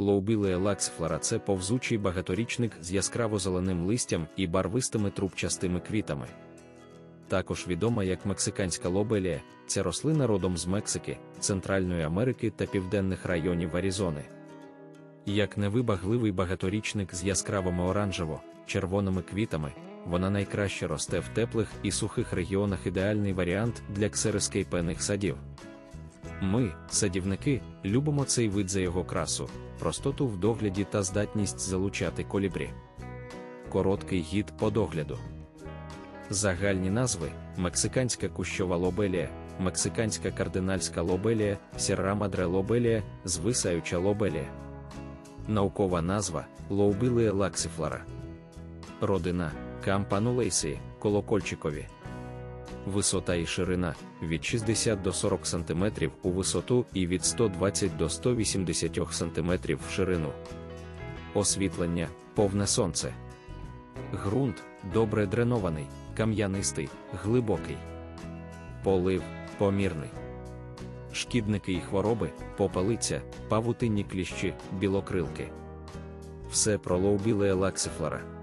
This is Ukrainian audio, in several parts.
Лоубілея лаксифлора це повзучий багаторічник з яскраво зеленим листям і барвистими трубчастими квітами. Також відома як мексиканська лобелія, ця рослина родом з Мексики, Центральної Америки та південних районів Аризони. Як невибагливий багаторічник з яскравими оранжево, червоними квітами, вона найкраще росте в теплих і сухих регіонах ідеальний варіант для ксерискейпенних садів. Ми, садівники, любимо цей вид за його красу, простоту в догляді та здатність залучати колібрі. Короткий гід по догляду. Загальні назви: мексиканська кущова лобелія, мексиканська кардинальська лобелія, сірра мадре лобелія, звисаюча лобелія. Наукова назва лоубилія лаксифлора. Родина кампанулейсії, колокольчикові. Висота і ширина від 60 до 40 см у висоту і від 120 до 180 см в ширину. Освітлення повне сонце. Грунт добре дренований, кам'янистий, глибокий. Полив помірний. Шкідники і хвороби, попелиця, павутинні кліщі, білокрилки. Все про лоубілея лаксифлора.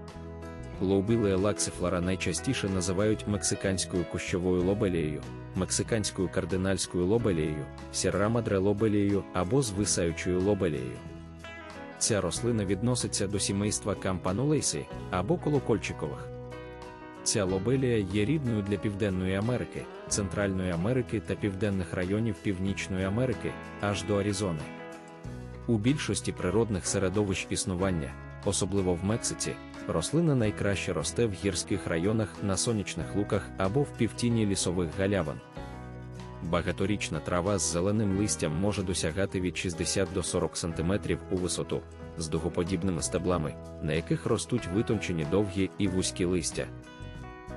Лоубілея лаксифлора найчастіше називають мексиканською кущовою лобелією, мексиканською кардинальською лобелією, сіррамадре лобелією або звисаючою лобелією. Ця рослина відноситься до сімейства кампанулейсі або колокольчикових. Ця лобелія є рідною для Південної Америки, Центральної Америки та південних районів Північної Америки аж до Аризони. У більшості природних середовищ існування, особливо в Мексиці, рослина найкраще росте в гірських районах на сонячних луках або в півтіні лісових галявин. Багаторічна трава з зеленим листям може досягати від 60 до 40 см у висоту, з дугоподібними стеблами, на яких ростуть витончені довгі і вузькі листя.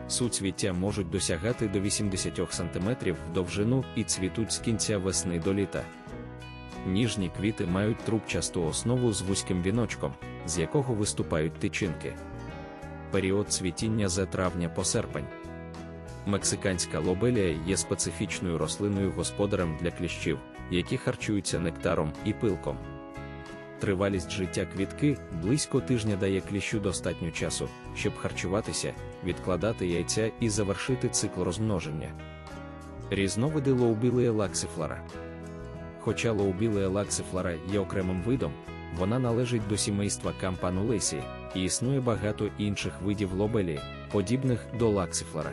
Суцвіття можуть досягати до 80 см в довжину і цвітуть з кінця весни до літа. Ніжні квіти мають трубчасту основу з вузьким віночком, з якого виступають тичинки. Період цвітіння з травня по серпень. Мексиканська лобелія є специфічною рослиною господарем для кліщів, які харчуються нектаром і пилком. Тривалість життя квітки близько тижня дає кліщу достатньо часу, щоб харчуватися, відкладати яйця і завершити цикл розмноження. Різновиди лоубілея лаксифлора. Хоча лоубілея лаксифлора є окремим видом, вона належить до сімейства кампанулесії, і існує багато інших видів лобелії, подібних до лаксифлора.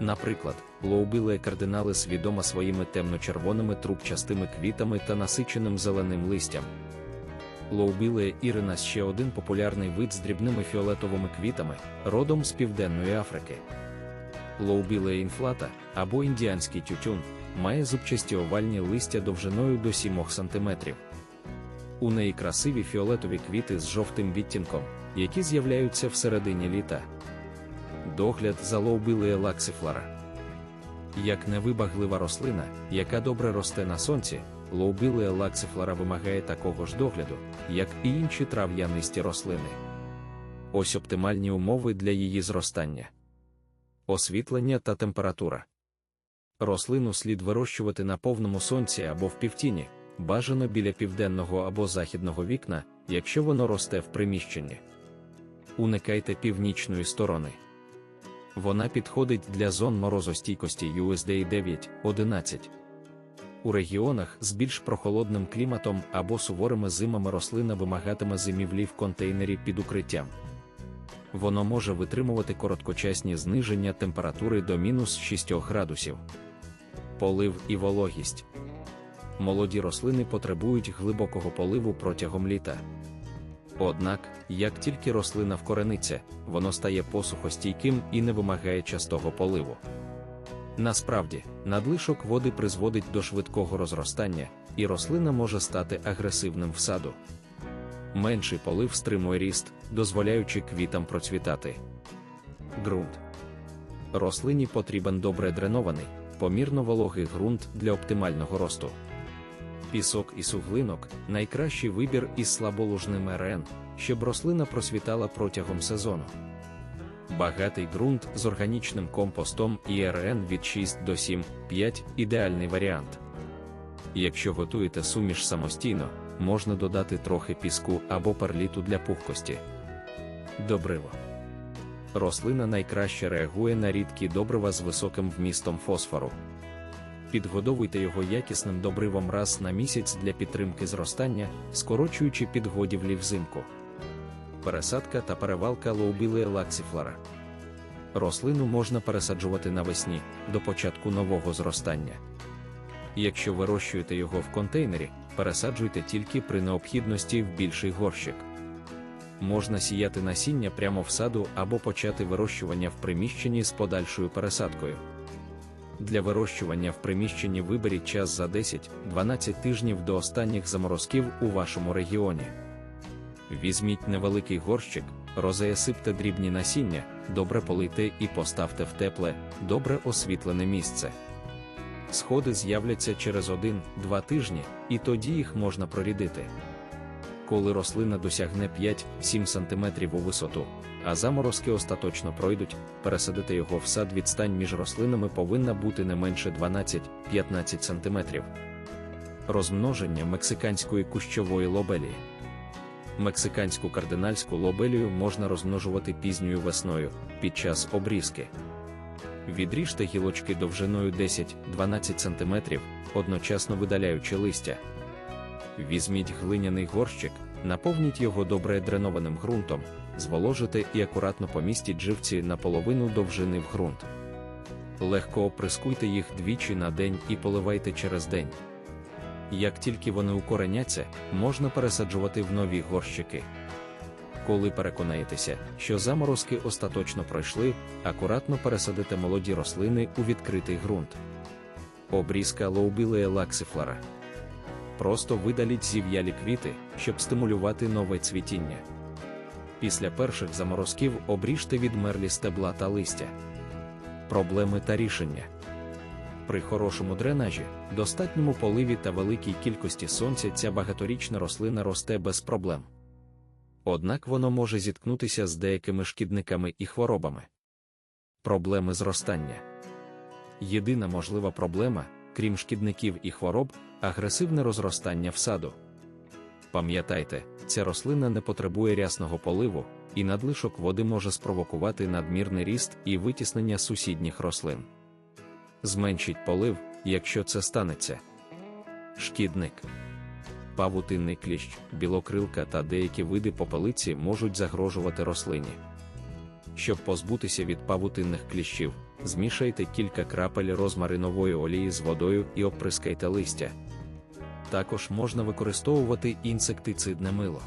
Наприклад, лоубілея кардиналис відома своїми темно-червоними трубчастими квітами та насиченим зеленим листям. Лоубілея ірина ще один популярний вид з дрібними фіолетовими квітами, родом з Південної Африки. Лоубілея інфлата або індіанський тютюн має зубчасті овальні листя довжиною до 7 см. У неї красиві фіолетові квіти з жовтим відтінком, які з'являються всередині літа. Догляд за лоубілея лаксифлора. Як невибаглива рослина, яка добре росте на сонці, лоубілея лаксифлора вимагає такого ж догляду, як і інші трав'янисті рослини. Ось оптимальні умови для її зростання. Освітлення та температура. Рослину слід вирощувати на повному сонці або в півтіні, бажано біля південного або західного вікна, якщо воно росте в приміщенні. Уникайте північної сторони. Вона підходить для зон морозостійкості USDA 9-11. У регіонах з більш прохолодним кліматом або суворими зимами рослина вимагатиме зимівлі в контейнері під укриттям. Воно може витримувати короткочасні зниження температури до мінус 6 градусів. Полив і вологість. Молоді рослини потребують глибокого поливу протягом літа. Однак, як тільки рослина вкорениться, воно стає посухостійким і не вимагає частого поливу. Насправді, надлишок води призводить до швидкого розростання, і рослина може стати агресивним в саду. Менший полив стримує ріст, дозволяючи квітам процвітати. Ґрунт рослині потрібен добре дренований, помірно вологий ґрунт для оптимального росту. Пісок і суглинок найкращий вибір із слаболужним РН, щоб рослина просвітала протягом сезону. Багатий ґрунт з органічним компостом і РН від 6 до 7, 5 ідеальний варіант. Якщо готуєте суміш самостійно, можна додати трохи піску або перліту для пухкості. Добриво. Рослина найкраще реагує на рідкі добрива з високим вмістом фосфору. Підгодовуйте його якісним добривом раз на місяць для підтримки зростання, скорочуючи підгодівлі взимку. Пересадка та перевалка лоубілея лаксіфлора. Рослину можна пересаджувати навесні до початку нового зростання. Якщо вирощуєте його в контейнері, пересаджуйте тільки при необхідності в більший горщик. Можна сіяти насіння прямо в саду або почати вирощування в приміщенні з подальшою пересадкою. Для вирощування в приміщенні виберіть час за 10-12 тижнів до останніх заморозків у вашому регіоні. Візьміть невеликий горщик, розеясипте дрібні насіння, добре полийте і поставте в тепле, добре освітлене місце. Сходи з'являться через 1-2 тижні, і тоді їх можна прорідити. Коли рослина досягне 5-7 см у висоту, а заморозки остаточно пройдуть, пересадити його в сад відстань між рослинами повинна бути не менше 12-15 см. Розмноження мексиканської кущової лобелії. Мексиканську кардинальську лобелію можна розмножувати пізньою весною під час обрізки. Відріжте гілочки довжиною 10-12 см, одночасно видаляючи листя. Візьміть глиняний горщик, наповніть його добре дренованим ґрунтом, зволожите і акуратно помістіть живці на половину довжини в ґрунт. Легко оприскуйте їх двічі на день і поливайте через день. Як тільки вони укореняться, можна пересаджувати в нові горщики. Коли переконаєтеся, що заморозки остаточно пройшли, акуратно пересадите молоді рослини у відкритий ґрунт. Обрізка лоубілея лаксифлора. Просто видаліть зів'ялі квіти, щоб стимулювати нове цвітіння. Після перших заморозків обріжте відмерлі стебла та листя. Проблеми та рішення. При хорошому дренажі, достатньому поливі та великій кількості сонця ця багаторічна рослина росте без проблем. Однак воно може зіткнутися з деякими шкідниками і хворобами. Проблеми зростання. Єдина можлива проблема, крім шкідників і хвороб, агресивне розростання в саду. Пам'ятайте, ця рослина не потребує рясного поливу, і надлишок води може спровокувати надмірний ріст і витіснення сусідніх рослин. Зменшіть полив, якщо це станеться. Шкідник. Павутинний кліщ, білокрилка та деякі види попелиці можуть загрожувати рослині. Щоб позбутися від павутинних кліщів, змішайте кілька крапель розмаринової олії з водою і оприскайте листя. Також можна використовувати інсектицидне мило.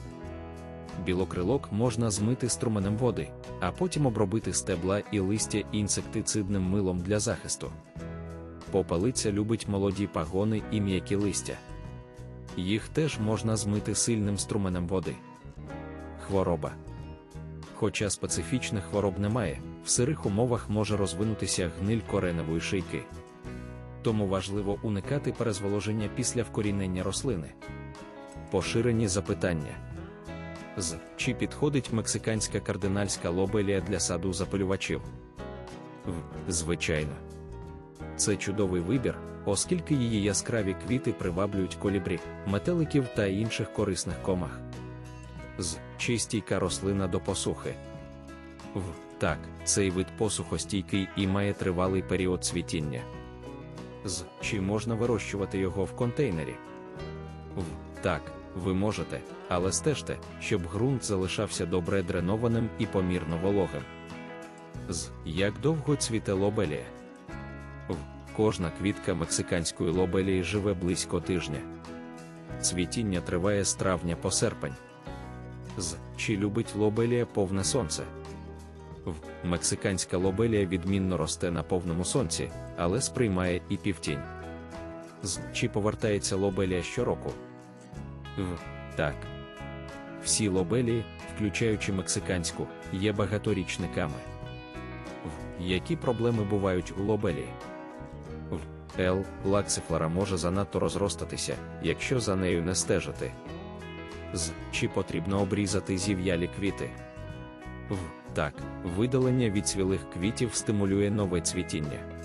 Білокрилок можна змити струменем води, а потім обробити стебла і листя інсектицидним милом для захисту. Попелиця любить молоді пагони і м'які листя. Їх теж можна змити сильним струменем води. Хвороба. Хоча специфічних хвороб немає, в сирих умовах може розвинутися гниль кореневої шийки. Тому важливо уникати перезволоження після вкорінення рослини. Поширені запитання. З чи підходить мексиканська кардинальська лобелія для саду запилювачів? В, звичайно. Це чудовий вибір, оскільки її яскраві квіти приваблюють колібрі, метеликів та інших корисних комах. З чистійка рослина до посухи. В так, цей вид посухостійкий і має тривалий період цвітіння. З чи можна вирощувати його в контейнері? В так, ви можете, але стежте, щоб ґрунт залишався добре дренованим і помірно вологим. З як довго цвіте лобелія? В кожна квітка мексиканської лобелії живе близько тижня. Цвітіння триває з травня по серпень. З чи любить лобелія повне сонце? В мексиканська лобелія відмінно росте на повному сонці, але сприймає і півтінь. З чи повертається лобелія щороку? В так. Всі лобелії, включаючи мексиканську, є багаторічниками. В які проблеми бувають у лобелії? В Л. Лаксифлора може занадто розростатися, якщо за нею не стежити. З чи потрібно обрізати зів'ялі квіти? В так, видалення від цвілих квітів стимулює нове цвітіння.